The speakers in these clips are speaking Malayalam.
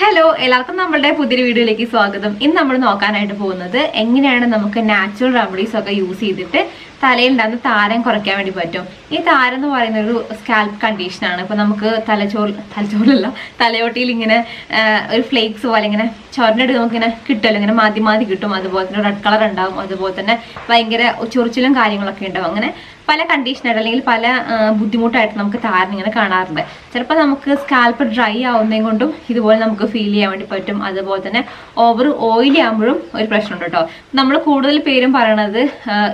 ഹലോ എല്ലാവർക്കും നമ്മളുടെ പുതിയൊരു വീഡിയോയിലേക്ക് സ്വാഗതം. ഇന്ന് നമ്മൾ നോക്കാനായിട്ട് പോകുന്നത് എങ്ങനെയാണ് നമുക്ക് നാച്ചുറൽ റെമഡീസ് ഒക്കെ യൂസ് ചെയ്തിട്ട് തലയിൽ ഉണ്ടാകുന്ന താരം കുറയ്ക്കാൻ വേണ്ടി പറ്റും. ഈ താരം എന്ന് പറയുന്ന ഒരു സ്കാൽപ്പ് കണ്ടീഷനാണ് ഇപ്പൊ നമുക്ക് തലച്ചോറ് തലച്ചോറിലല്ല തലയോട്ടിയിൽ ഇങ്ങനെ ഒരു ഫ്ലേക്സ് പോലെ ഇങ്ങനെ ചൊരണ്ടിട്ട് നമുക്ക് ഇങ്ങനെ കിട്ടുമല്ലോ. ഇങ്ങനെ മാതി മാതി കിട്ടും. അതുപോലെ തന്നെ റെഡ് കളർ ഉണ്ടാവും. അതുപോലെ തന്നെ ഭയങ്കര ചൊറിച്ചിലും കാര്യങ്ങളൊക്കെ ഉണ്ടാവും. അങ്ങനെ പല കണ്ടീഷനായിട്ട് അല്ലെങ്കിൽ പല ബുദ്ധിമുട്ടായിട്ട് നമുക്ക് താരൻ ഇങ്ങനെ കാണാറുണ്ട്. ചിലപ്പോൾ നമുക്ക് സ്കാൽപ്പ് ഡ്രൈ ആവുന്നതും കൊണ്ടും ഇതുപോലെ നമുക്ക് ഫീൽ ചെയ്യാൻ വേണ്ടി പറ്റും. അതുപോലെ തന്നെ ഓവർ ഓയിലി ആകുമ്പോഴും ഒരു പ്രശ്നമുണ്ട് കേട്ടോ. നമ്മൾ കൂടുതൽ പേരും പറയണത്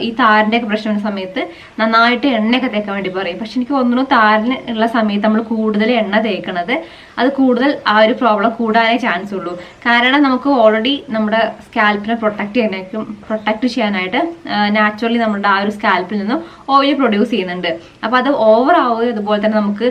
ഈ താരന്റെ ഒക്കെ പ്രശ്നം സമയത്ത് നന്നായിട്ട് എണ്ണയൊക്കെ തേക്കാൻ വേണ്ടി പറയും. പക്ഷെ എനിക്ക് തോന്നുന്നു താരന് ഉള്ള സമയത്ത് നമ്മൾ കൂടുതൽ എണ്ണ തേക്കണത് അത് കൂടുതൽ ആ ഒരു പ്രോബ്ലം കൂടാനേ ചാൻസ് ഉള്ളൂ. കാരണം നമുക്ക് ഓൾറെഡി നമ്മുടെ സ്കാൽപ്പിനെ പ്രൊട്ടക്ട് ചെയ്യാനായിട്ടും പ്രൊട്ടക്ട് ചെയ്യാനായിട്ട് നാച്ചുറലി നമ്മുടെ ആ ഒരു സ്കാൽപ്പിൽ നിന്നും ഓയിൽ പ്രൊഡ്യൂസ് ചെയ്യുന്നുണ്ട്. അപ്പോൾ അത് ഓവർ ആവുകയും അതുപോലെ തന്നെ നമുക്ക്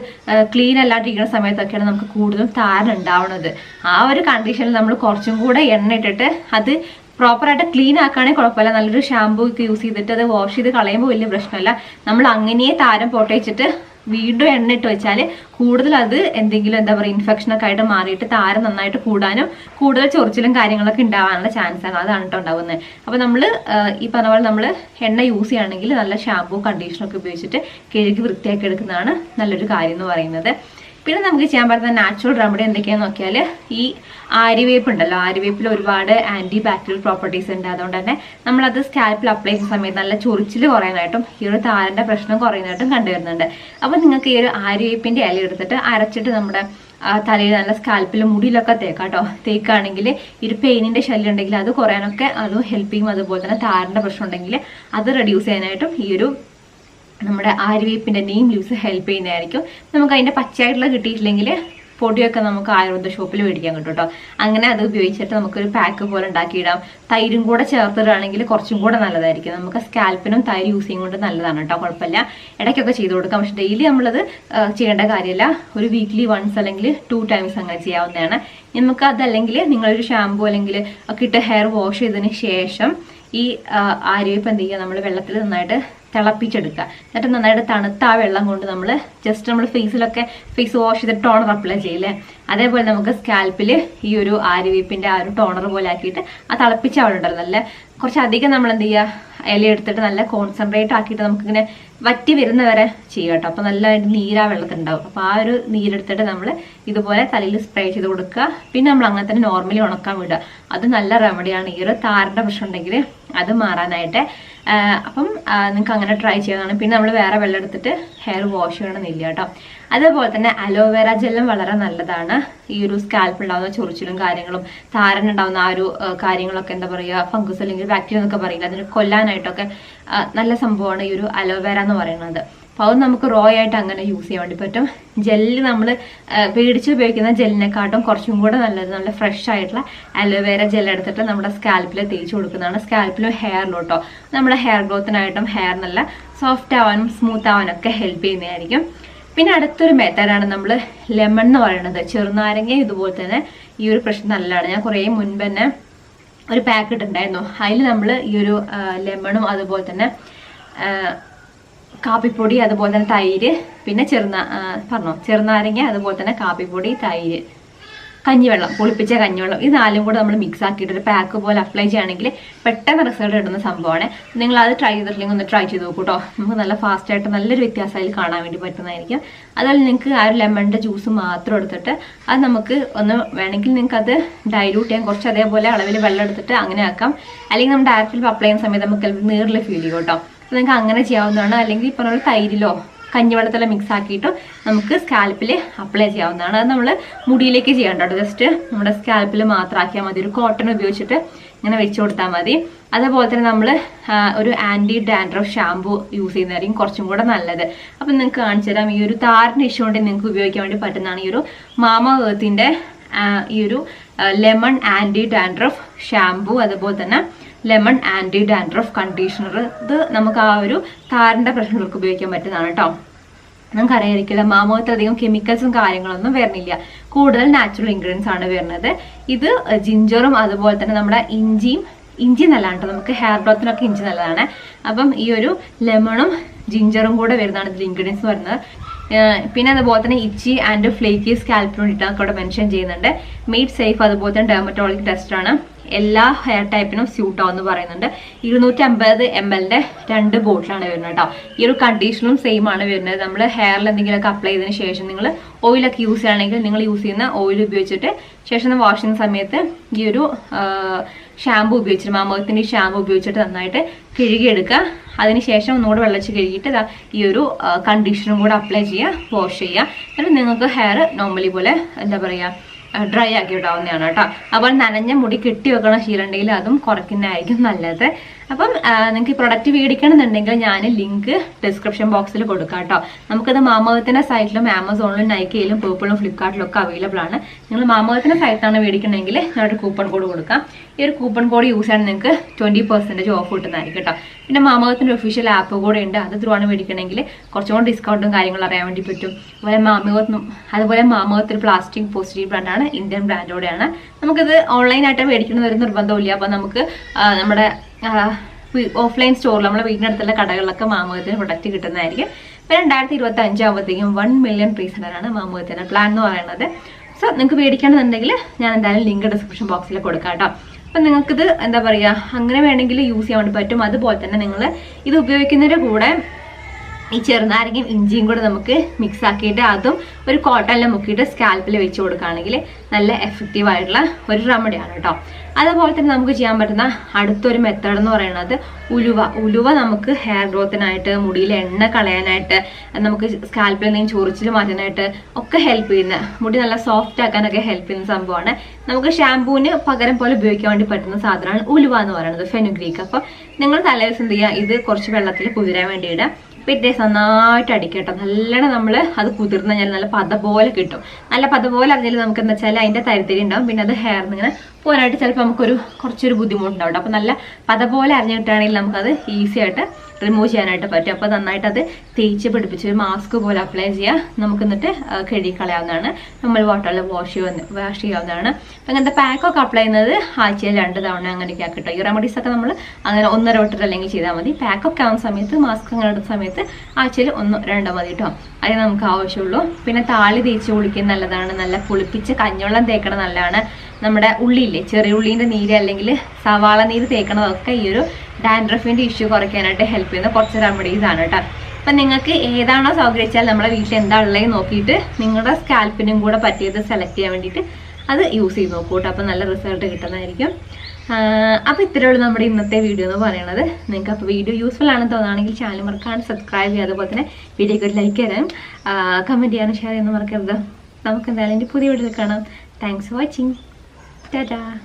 ക്ലീൻ അല്ലാണ്ടിരിക്കുന്ന സമയത്തൊക്കെയാണ് നമുക്ക് കൂടുതലും താരൻ ഉണ്ടാവുന്നത്. ആ ഒരു കണ്ടീഷനിൽ നമ്മൾ കുറച്ചും കൂടെ എണ്ണ ഇട്ടിട്ട് അത് പ്രോപ്പറായിട്ട് ക്ലീൻ ആക്കുകയാണെങ്കിൽ കുഴപ്പമില്ല. നല്ലൊരു ഷാമ്പൂ ഒക്കെ യൂസ് ചെയ്തിട്ട് അത് വാഷ് ചെയ്ത് കളയുമ്പോൾ വലിയ പ്രശ്നമല്ല. നമ്മൾ അങ്ങനെ താരം പൊട്ടയിച്ചിട്ട് വീണ്ടും എണ്ണ ഇട്ട് വെച്ചാൽ കൂടുതൽ അത് എന്തെങ്കിലും എന്താ പറയുക ഇൻഫെക്ഷൻ ഒക്കെ ആയിട്ട് മാറിയിട്ട് താരം നന്നായിട്ട് കൂടാനും കൂടുതൽ ചൊറിച്ചിലും കാര്യങ്ങളൊക്കെ ഉണ്ടാവാനുള്ള ചാൻസ് ആണ്. അതാണ് കേട്ടോ ഉണ്ടാവുന്നത്. അപ്പോൾ നമ്മൾ ഈ പറഞ്ഞ പോലെ നമ്മൾ എണ്ണ യൂസ് ചെയ്യുകയാണെങ്കിൽ നല്ല ഷാമ്പൂ കണ്ടീഷനൊക്കെ ഉപയോഗിച്ചിട്ട് കിഴക്ക് വൃത്തിയാക്കി എടുക്കുന്നതാണ് നല്ലൊരു കാര്യം എന്ന് പറയുന്നത്. പിന്നെ നമുക്ക് ചെയ്യാൻ പറ്റുന്ന നാച്ചുറൽ റെമഡി എന്തൊക്കെയാന്ന് നോക്കിയാൽ ഈ ആര്യവേപ്പ് ഉണ്ടല്ലോ. ആര്യവേപ്പിൽ ഒരുപാട് ആന്റി ബാക്ടീരിയൽ പ്രോപ്പർട്ടീസ് ഉണ്ട്. അതുകൊണ്ട് തന്നെ നമ്മളത് സ്കാൽപ്പിൽ അപ്ലൈ ചെയ്യുന്ന സമയത്ത് നല്ല ചൊറിച്ചിൽ കുറയാനായിട്ടും ഈ ഒരു താരന്റെ പ്രശ്നം കുറയുന്നതായിട്ടും കണ്ടുവരുന്നുണ്ട് അപ്പോൾ നിങ്ങൾക്ക് ഈ ഒരു ആര്യവേപ്പിന്റെ ഇല എടുത്തിട്ട് അരച്ചിട്ട് നമ്മുടെ തലയിൽ നല്ല സ്കാൽപ്പിൽ മുടിയിലൊക്കെ തേക്കാം കേട്ടോ. തേക്കാണെങ്കിൽ ഒരു പെയിനിന്റെ ശല്യം ഉണ്ടെങ്കിൽ അത് കുറയാനൊക്കെ അത് ഹെൽപ്പ് ചെയ്യും. അതുപോലെ തന്നെ താരന്റെ പ്രശ്നം ഉണ്ടെങ്കിൽ അത് റെഡ്യൂസ് ചെയ്യാനായിട്ടും ഈ ഒരു നമ്മുടെ ആര്യവേപ്പിന്റെ നെയിം ലീവ്സ് ഹെൽപ്പ് ചെയ്യുന്നതായിരിക്കും. നമുക്ക് അതിന്റെ പച്ചയായിട്ടുള്ള കിട്ടിയിട്ടില്ലെങ്കിൽ പൊടിയൊക്കെ നമുക്ക് ആയുർവേദ ഷോപ്പിൽ മേടിക്കാൻ കിട്ടും കേട്ടോ അങ്ങനെ അത് ഉപയോഗിച്ചിട്ട് നമുക്കൊരു പാക്ക് പോലെ ഉണ്ടാക്കിയിടാം. തൈരും കൂടെ ചേർത്തിടുകയാണെങ്കിൽ കുറച്ചും കൂടെ നല്ലതായിരിക്കും. നമുക്ക് സ്കാൽപ്പിനും തൈര് യൂസ് ചെയ്യും കൊണ്ട് നല്ലതാണ് കേട്ടോ കുഴപ്പമില്ല. ഇടയ്ക്കൊക്കെ ചെയ്ത് കൊടുക്കാം. പക്ഷെ ഡെയിലി നമ്മളത് ചെയ്യേണ്ട കാര്യമല്ല. ഒരു വീക്ക്ലി വൺസ് അല്ലെങ്കിൽ ടു ടൈംസ് അങ്ങനെ ചെയ്യാവുന്നതാണ്. നമുക്ക് അതല്ലെങ്കിൽ നിങ്ങളൊരു ഷാമ്പു അല്ലെങ്കിൽ ഒക്കെ ഇട്ട് ഹെയർ വാഷ് ചെയ്തതിന് ശേഷം ഈ ആര്യവേപ്പ് എന്ത് ചെയ്യുക? നമ്മൾ വെള്ളത്തിൽ നന്നായിട്ട് തിളപ്പിച്ചെടുക്കുക. എന്നിട്ട് നന്നായിട്ട് തണുത്ത ആ വെള്ളം കൊണ്ട് നമ്മൾ ജസ്റ്റ് നമ്മൾ ഫേസിലൊക്കെ ഫേസ് വാഷ് ചെയ്ത് ടോണർ അപ്ലൈ ചെയ്യില്ലേ? അതേപോലെ നമുക്ക് സ്കാൽപ്പിൽ ഈ ഒരു ആര്യവേപ്പിന്റെ ആ ഒരു ടോണർ പോലെ ആക്കിയിട്ട് ആ തിളപ്പിച്ച അവിടെ ഉണ്ടല്ലോ നല്ല കുറച്ചധികം നമ്മൾ എന്ത് ചെയ്യുക? ഇല എടുത്തിട്ട് നല്ല കോൺസെൻട്രേറ്റ് ആക്കിയിട്ട് നമുക്കിങ്ങനെ വറ്റി വരുന്നവരെ ചെയ്യുക കേട്ടോ. അപ്പോൾ നല്ല നീരാ വെള്ളത്തിലുണ്ടാവും അപ്പോൾ ആ ഒരു നീരെടുത്തിട്ട് നമ്മൾ ഇതുപോലെ തലയിൽ സ്പ്രേ ചെയ്ത് കൊടുക്കുക. പിന്നെ നമ്മൾ അങ്ങനെ തന്നെ നോർമലി ഉണക്കാൻ വിടുക. അത് നല്ല റെമഡിയാണ് ഈ ഒരു താരന്റെ പ്രശ്നം ഉണ്ടെങ്കിൽ അത് മാറാനായിട്ട് അപ്പം നിങ്ങൾക്ക് അങ്ങനെ ട്രൈ ചെയ്യാനാണ് പിന്നെ നമ്മൾ വേറെ വെള്ളം എടുത്തിട്ട് ഹെയർ വാഷ് ചെയ്യണമെന്നില്ല കേട്ടോ. അതേപോലെ തന്നെ അലോവേറ ജെല്ലും വളരെ നല്ലതാണ്. ഈ ഒരു സ്കാൽപ്പ് ഉണ്ടാകുന്ന ചൊറിച്ചിലും കാര്യങ്ങളും താരൻ ഉണ്ടാകുന്ന ആ ഒരു കാര്യങ്ങളൊക്കെ എന്താ പറയുക ഫംഗസ് അല്ലെങ്കിൽ ബാക്ടീരിയ എന്നൊക്കെ പറയില്ല അതിന് കൊല്ലാനായിട്ടൊക്കെ നല്ല സംഭവമാണ് ഈ ഒരു അലോവേറ എന്ന് പറയുന്നത്. അപ്പോൾ അത് നമുക്ക് റോ ആയിട്ട് അങ്ങനെ യൂസ് ചെയ്യാൻ വേണ്ടി പറ്റും. ജെല്ല് നമ്മൾ പേടിച്ച് ഉപയോഗിക്കുന്ന ജെല്ലിനെക്കാട്ടും കുറച്ചും കൂടെ നല്ലത് നല്ല ഫ്രഷ് ആയിട്ടുള്ള അലോവേര ജെൽ എടുത്തിട്ട് നമ്മുടെ സ്കാൽപ്പിൽ തേച്ച് കൊടുക്കുന്നതാണ്. സ്കാൽപ്പിലും ഹെയറിലും കേട്ടോ നമ്മുടെ ഹെയർ ഗ്രോത്തിനായിട്ടും ഹെയർ നല്ല സോഫ്റ്റ് ആവാനും സ്മൂത്ത് ആവാനും ഒക്കെ ഹെൽപ്പ് ചെയ്യുന്നതായിരിക്കും. പിന്നെ അടുത്തൊരു മെത്തേഡാണ് നമ്മൾ ലെമൺ എന്ന് പറയുന്നത് ചെറുനാരങ്ങ ഇതുപോലെ തന്നെ ഈ ഒരു പ്രശ്നം നല്ലതാണ്. ഞാൻ കുറേ മുൻപ് തന്നെ ഒരു പാക്കറ്റ് ഉണ്ടായിരുന്നു അതിൽ നമ്മൾ ഈ ഒരു ലെമണും അതുപോലെ തന്നെ കാപ്പിപ്പൊടി അതുപോലെ തന്നെ തൈര് പിന്നെ ചെറുനാ ആ, പറഞ്ഞോ ചെറുനാരങ്ങ അതുപോലെ തന്നെ കാപ്പിപ്പൊടി തൈര് കഞ്ഞിവെള്ളം പുളിപ്പിച്ച കഞ്ഞിവെള്ളം. ഇത് നാലും കൂടെ നമ്മൾ മിക്സ് ആക്കിയിട്ട് ഒരു പാക്ക് പോലെ അപ്ലൈ ചെയ്യുകയാണെങ്കിൽ പെട്ടെന്ന് റിസൾട്ട് കിട്ടുന്ന സംഭവമാണ്. നിങ്ങൾ അത് ട്രൈ ചെയ്തിട്ടില്ലെങ്കിൽ ഒന്ന് ട്രൈ ചെയ്ത് നോക്കൂ കേട്ടോ നമുക്ക് നല്ല ഫാസ്റ്റായിട്ട് നല്ലൊരു വ്യത്യാസം അതിൽ കാണാൻ വേണ്ടി പറ്റുന്നതായിരിക്കും. അതുപോലെ നിങ്ങൾക്ക് ആ ഒരു ലെമണിന്റെ ജ്യൂസ് മാത്രം എടുത്തിട്ട് അത് നമുക്ക് ഒന്ന് വേണമെങ്കിൽ നിങ്ങൾക്ക് അത് ഡൈലൂട്ട് ചെയ്യാം. കുറച്ച് അതേപോലെ അളവിൽ വെള്ളം എടുത്തിട്ട് അങ്ങനെ ആക്കാം. അല്ലെങ്കിൽ നമ്മൾ ഡയറക്റ്റ് അപ്ലൈ ചെയ്യുന്ന സമയത്ത് നമുക്ക് നീറിൽ ഫീൽ ചെയ്യും കേട്ടോ. നിങ്ങൾക്ക് അങ്ങനെ ചെയ്യാവുന്നതാണ്. അല്ലെങ്കിൽ ഇപ്പോൾ നമ്മൾ തൈരിലോ കഞ്ഞിവെള്ളത്തിലെ മിക്സ് ആക്കിയിട്ട് നമുക്ക് സ്കാൽപ്പിൽ അപ്ലൈ ചെയ്യാവുന്നതാണ്. അത് നമ്മൾ മുടിയിലേക്ക് ചെയ്യണ്ട ജസ്റ്റ് നമ്മുടെ സ്കാൽപ്പിൽ മാത്രം ആക്കിയാൽ മതി. ഒരു കോട്ടൺ ഉപയോഗിച്ചിട്ട് ഇങ്ങനെ വെച്ച് കൊടുത്താൽ മതി. അതേപോലെ തന്നെ നമ്മൾ ഒരു ആന്റി ഡാൻഡ്രഫ് ഷാമ്പു യൂസ് ചെയ്യുന്നതായിരിക്കും കുറച്ചും കൂടെ നല്ലത്. അപ്പം നിങ്ങൾക്ക് കാണിച്ചു തരാം. ഈ ഒരു താരന്റെ ഇഷ്യൂ കൊണ്ട് നിങ്ങൾക്ക് ഉപയോഗിക്കാൻ വേണ്ടി പറ്റുന്നതാണ് ഈ ഒരു മാമ ഏർത്തിന്റെ ഈ ഒരു ലെമൺ ആന്റി ഡാൻഡ്രഫ് ഷാമ്പു അതുപോലെ തന്നെ ലെമൺ ആന്റി ഡാൻഡ്രഫ് കണ്ടീഷണർ ഇത് നമുക്ക് ആ ഒരു താരന്റെ പ്രശ്നങ്ങൾക്ക് ഉപയോഗിക്കാൻ പറ്റുന്നതാണ് കേട്ടോ നമുക്ക് അറിയാതിരിക്കില്ല മാമോത്ത് അധികം കെമിക്കൽസും കാര്യങ്ങളൊന്നും വരുന്നില്ല. കൂടുതൽ നാച്ചുറൽ ഇൻഗ്രീഡിയൻസ് ആണ് വരുന്നത്. ഇത് ജിഞ്ചറും അതുപോലെ തന്നെ നമ്മുടെ ഇഞ്ചിയും ഇഞ്ചി നല്ലതാണ് കേട്ടോ നമുക്ക് ഹെയർ ഗ്രോത്തിനൊക്കെ ഇഞ്ചി നല്ലതാണ്. അപ്പം ഈ ഒരു ലെമണും ജിഞ്ചറും കൂടെ വരുന്നതാണ് ഇതിൽ ഇൻഗ്രീഡിയൻസ് വരുന്നത് പിന്നെ അതുപോലെ തന്നെ ഇച്ചി ആൻഡ് ഫ്ലേക്കി സ്കാൽപ്പിന് അവിടെ മെൻഷൻ ചെയ്യുന്നുണ്ട്. മെയ്ഡ് സേഫ് അതുപോലെ തന്നെ ഡെർമറ്റോളജി ടെസ്റ്റാണ് എല്ലാ ഹെയർ ടൈപ്പിനും സ്യൂട്ട് ആവുമെന്ന് പറയുന്നുണ്ട്. ഇരുന്നൂറ്റി അമ്പത് എം എല്ലിന്റെ രണ്ട് ബോട്ടിലാണ് വരുന്നത് കേട്ടോ. ഈ ഒരു കണ്ടീഷനും സെയിം ആണ് വരുന്നത്. നമ്മൾ ഹെയറിൽ എന്തെങ്കിലുമൊക്കെ അപ്ലൈ ചെയ്തതിന് ശേഷം നിങ്ങൾ ഓയിലൊക്കെ യൂസ് ചെയ്യുകയാണെങ്കിൽ നിങ്ങൾ യൂസ് ചെയ്യുന്ന ഓയിൽ ഉപയോഗിച്ചിട്ട് ശേഷം വാഷ് ചെയ്യുന്ന സമയത്ത് ഈ ഒരു ഷാമ്പു ഉപയോഗിച്ചിട്ട് മാമോഹത്തിന്റെ ഈ ഷാമ്പു ഉപയോഗിച്ചിട്ട് നന്നായിട്ട് കഴുകിയെടുക്കുക അതിനുശേഷം ഒന്നുകൂടെ വെള്ളച്ച് കഴുകിയിട്ട് ഈ ഒരു കണ്ടീഷനും കൂടെ അപ്ലൈ ചെയ്യുക വാഷ് ചെയ്യുക. എന്നിട്ട് നിങ്ങൾക്ക് ഹെയർ നോർമലി പോലെ എന്താ പറയുക ഡ്രൈ ആക്കി വിടാവുന്നതാണ് കേട്ടോ. അപ്പോൾ നനഞ്ഞ മുടി കെട്ടി വെക്കണ ശീലമുണ്ടെങ്കിൽ അതും കുറയ്ക്കുന്നതായിരിക്കും നല്ലത്. അപ്പം നിങ്ങൾക്ക് ഈ പ്രൊഡക്റ്റ് മേടിക്കണമെന്നുണ്ടെങ്കിൽ ഞാൻ ലിങ്ക് ഡിസ്ക്രിപ്ഷൻ ബോക്സിൽ കൊടുക്കാം കേട്ടോ നമുക്കത് മാമകത്തിന്റെ സൈറ്റിലും ആമസോണിലും നൈക്കയിലും പേപ്പിളും ഫ്ലിപ്കാർട്ടിലും ഒക്കെ അവൈലബിൾ ആണ്. നിങ്ങൾ മാമകത്തിന്റെ സൈറ്റാണ് മേടിക്കണമെങ്കിൽ ഞാനൊരു കൂപ്പൺ കോഡ് കൊടുക്കാം. ഈ ഒരു കൂപ്പൺ കോഡ് യൂസ് ചെയ്യാൻ നിങ്ങൾക്ക് ട്വന്റി പെർസെന്റേജ് ഓഫ് കിട്ടുന്നതായിരിക്കും കേട്ടോ പിന്നെ മാമകത്തിന്റെ ഒഫീഷ്യൽ ആപ്പ് കൂടെ ഉണ്ട്. അത് ത്രൂ ആണ് മേടിക്കണമെങ്കിൽ കുറച്ചും കൂടി ഡിസ്കൗണ്ടും കാര്യങ്ങളും അറിയാൻ വേണ്ടി പറ്റും. അതുപോലെ മാമകത്തും അതുപോലെ മാമകത്തിൽ പ്ലാസ്റ്റിക് പോസിറ്റീവ് ബ്രാൻഡാണ് ഇന്ത്യൻ ബ്രാൻഡോടെയാണ് നമുക്കിത് ഓൺലൈനായിട്ട് മേടിക്കണമെന്ന് ഒരു നിർബന്ധമില്ല അപ്പോൾ നമുക്ക് നമ്മുടെ ഓഫ്ലൈൻ സ്റ്റോറിൽ നമ്മുടെ വീടിനടുത്തുള്ള കടകളിലൊക്കെ മാമകത്തിന് പ്രൊഡക്റ്റ് കിട്ടുന്നതായിരിക്കും. ഇപ്പം രണ്ടായിരത്തി ഇരുപത്തി അഞ്ചാകുമ്പോഴത്തേക്കും വൺ മില്യൺ പ്രീസണറാണ് മാമകത്തിന്റെ പ്ലാൻ എന്ന് പറയുന്നത്. സോ നിങ്ങൾക്ക് മേടിക്കണമെന്നുണ്ടെങ്കിൽ ഞാൻ എന്തായാലും ലിങ്ക് ഡിസ്ക്രിപ്ഷൻ ബോക്സിൽ കൊടുക്കാം കേട്ടോ അപ്പം നിങ്ങൾക്കിത് എന്താ പറയുക അങ്ങനെ വേണമെങ്കിൽ യൂസ് ചെയ്യാൻ വേണ്ടി പറ്റും. അതുപോലെ തന്നെ നിങ്ങൾ ഇത് ഉപയോഗിക്കുന്നതിന്റെ കൂടെ ഈ ചെറുനാരങ്ങയും ഇഞ്ചിയും കൂടെ നമുക്ക് മിക്സ് ആക്കിയിട്ട് അതും ഒരു കോട്ടണിൽ മുക്കിയിട്ട് സ്കാൽപ്പിൽ വെച്ച് കൊടുക്കുകയാണെങ്കിൽ നല്ല എഫക്റ്റീവ് ആയിട്ടുള്ള ഒരു റെമഡിയാണ് കേട്ടോ. അതുപോലെ തന്നെ നമുക്ക് ചെയ്യാൻ പറ്റുന്ന അടുത്തൊരു മെത്തേഡ് എന്ന് പറയുന്നത് ഉലുവ. ഉലുവ നമുക്ക് ഹെയർ ഗ്രോത്തിനായിട്ട് മുടിയിൽ എണ്ണ കളയാനായിട്ട് നമുക്ക് സ്കാൽപ്പിൽ നിന്ന് ചൊറിച്ചിൽ മാറ്റാനായിട്ട് ഒക്കെ ഹെൽപ്പ് ചെയ്യുന്ന മുടി നല്ല സോഫ്റ്റ് ആക്കാനൊക്കെ ഹെൽപ്പ് ചെയ്യുന്ന സംഭവമാണ്. നമുക്ക് ഷാമ്പൂവിന് പകരം പോലെ ഉപയോഗിക്കാൻ വേണ്ടി പറ്റുന്ന സാധനമാണ് ഉലുവ എന്ന് പറയുന്നത് ഫെനുഗ്രീക്ക് അപ്പോൾ നിങ്ങൾ തലേദിവസം എന്ത് ചെയ്യുക? ഇത് കുറച്ച് വെള്ളത്തിൽ കുതിരാൻ വേണ്ടി ഇടുക പിറ്റേ നന്നായിട്ട് അടിക്കട്ടോ. നല്ലോണം നമ്മൾ അത് കുതിർന്ന് കഴിഞ്ഞാൽ നല്ല പത പോലെ കിട്ടും. നല്ല പത പോലെ അറിഞ്ഞാൽ നമുക്ക് എന്താ വെച്ചാൽ അതിന്റെ തരിത്തരി ഉണ്ടാവും. പിന്നെ അത് ഹെയറിന് ഇങ്ങനെ പോകാനായിട്ട് ചിലപ്പോൾ നമുക്കൊരു കുറച്ചൊരു ബുദ്ധിമുട്ടുണ്ടാവും. അപ്പോൾ നല്ല പത പോലെ അറിഞ്ഞിട്ടാണെങ്കിൽ നമുക്കത് ഈസി ആയിട്ട് റിമൂവ് ചെയ്യാനായിട്ട് പറ്റും. അപ്പോൾ നന്നായിട്ട് അത് തേച്ച് പിടിപ്പിച്ച് ഒരു മാസ്ക് പോലെ അപ്ലൈ ചെയ്യുക നമുക്ക് എന്നിട്ട് കഴുകിക്കളയാവുന്നതാണ്. കഴുകി കളയാവുന്നതാണ് നമ്മൾ വാട്ടറിൽ വാഷ് ചെയ്യുന്ന വാഷ് ചെയ്യാവുന്നതാണ്. അപ്പം അങ്ങനത്തെ പാക്കൊക്കെ അപ്ലൈ ചെയ്യുന്നത് ആഴ്ചയിൽ രണ്ട് തവണ അങ്ങനെയൊക്കെ ആക്കിട്ടോ ഈ റെമഡീസ് ഒക്കെ നമ്മൾ അങ്ങനെ ഒന്നര വട്ടത്തിൽ അല്ലെങ്കിൽ ചെയ്താൽ മതി. പാക്കൊക്കെ ആവുന്ന സമയത്ത് മാസ്ക് അങ്ങനെ ഇടുന്ന സമയത്ത് ആഴ്ചയിൽ ഒന്ന് രണ്ടോ മതി കേട്ടോ. അതേ നമുക്ക് ആവശ്യമുള്ളൂ. പിന്നെ താളി തേച്ച് കുളിക്കുന്നത് നല്ലതാണ്. നല്ല പുളിപ്പിച്ച് കഞ്ഞവെള്ളം തേക്കണം നല്ലതാണ്. നമ്മുടെ ഉള്ളിയില്ലേ ചെറിയ ഉള്ളീന്റെ നീര് അല്ലെങ്കിൽ സവാള നീര് തേക്കണതൊക്കെ ഈ ഒരു ഡാൻഡ്രഫിന്റെ ഇഷ്യൂ കുറയ്ക്കാനായിട്ട് ഹെൽപ്പ് ചെയ്യുന്ന കുറച്ച് റെമഡീസ് ആണ് കേട്ടോ അപ്പം നിങ്ങൾക്ക് ഏതാണോ സൗകര്യച്ചാൽ നമ്മളെ വീട്ടിൽ എന്താ ഉള്ളത് നോക്കിയിട്ട് നിങ്ങളുടെ സ്കാൽപ്പിനും കൂടെ പറ്റിയത് സെലക്ട് ചെയ്യാൻ വേണ്ടിയിട്ട് അത് യൂസ് ചെയ്ത് നോക്കൂ കേട്ടോ അപ്പം നല്ല റിസൾട്ട് കിട്ടുന്നതായിരിക്കും. അപ്പോൾ ഇത്രയുള്ളൂ നമ്മുടെ ഇന്നത്തെ വീഡിയോ എന്ന് പറയുന്നത്. നിങ്ങൾക്ക് അപ്പോൾ വീഡിയോ യൂസ്ഫുൾ ആണെന്ന് തോന്നുകയാണെങ്കിൽ ചാനൽ മറക്കാണ്ട് സബ്സ്ക്രൈബ് ചെയ്യുക. അതുപോലെ തന്നെ വീഡിയോക്ക് ഒരു ലൈക്ക് തരാം. കമന്റ് ചെയ്യാനും ഷെയർ ചെയ്യാനും മറക്കരുത്. നമുക്ക് എന്തായാലും എന്റെ പുതിയ വീഡിയോയിൽ കാണാം. Thanks for watching 哒哒。